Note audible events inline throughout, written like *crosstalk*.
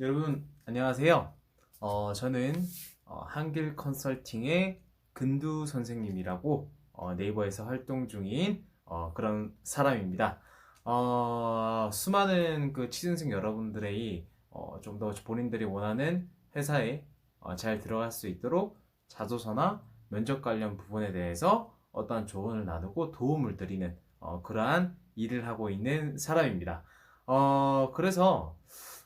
여러분 안녕하세요. 어, 저는 어, 한길 컨설팅의 근두 선생님이라고 어, 네이버에서 활동 중인 어, 그런 사람입니다. 어, 수많은 그 취준생 여러분들의 어, 좀 더 본인들이 원하는 회사에 어, 잘 들어갈 수 있도록 자소서나 면접 관련 부분에 대해서 어떠한 조언을 나누고 도움을 드리는 어, 그러한 일을 하고 있는 사람입니다. 어, 그래서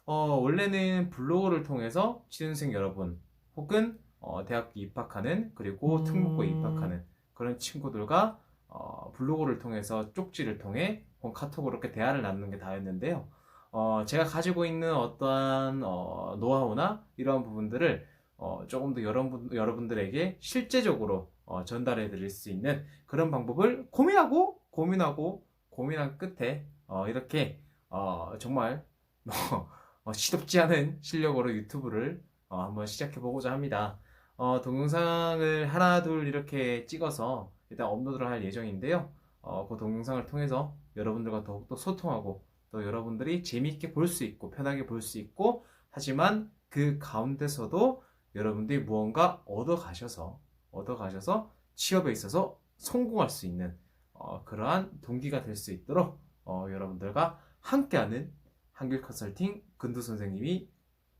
어, 원래는 블로그를 통해서 취준생 여러분 혹은 어, 대학교 입학하는 그리고 음. 특목고에 입학하는 그런 친구들과 어, 블로그를 통해서 쪽지를 통해 혹은 카톡으로 이렇게 대화를 나누는 게 다였는데요. 어, 제가 가지고 있는 어떠한 어, 노하우나 이러한 부분들을 어, 조금 더 여러분, 여러분들에게 실제적으로 어, 전달해 드릴 수 있는 그런 방법을 고민하고 고민하고 고민한 끝에 어, 이렇게 어, 정말 *laughs* 어, 시덥지 않은 실력으로 유튜브를 어, 한번 시작해 보고자 합니다. 어, 동영상을 하나 둘 이렇게 찍어서 일단 업로드를 할 예정인데요. 어, 그 동영상을 통해서 여러분들과 더욱더 소통하고 또 여러분들이 재미있게 볼 수 있고 편하게 볼 수 있고 하지만 그 가운데서도 여러분들이 무언가 얻어 가셔서 얻어 가셔서 취업에 있어서 성공할 수 있는 어, 그러한 동기가 될 수 있도록 어, 여러분들과 함께하는 한길 컨설팅 근두 선생님이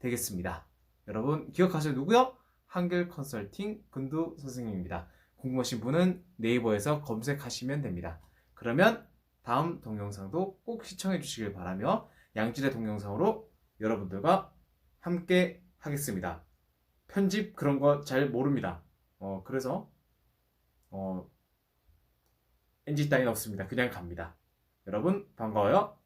되겠습니다. 여러분 기억하세요 누구요? 한길 컨설팅 근두 선생님입니다. 궁금하신 분은 네이버에서 검색하시면 됩니다. 그러면 다음 동영상도 꼭 시청해 주시길 바라며 양질의 동영상으로 여러분들과 함께 하겠습니다. 편집 그런 거 잘 모릅니다. 어, 그래서 어, NG 따윈 없습니다. 그냥 갑니다. 여러분 반가워요.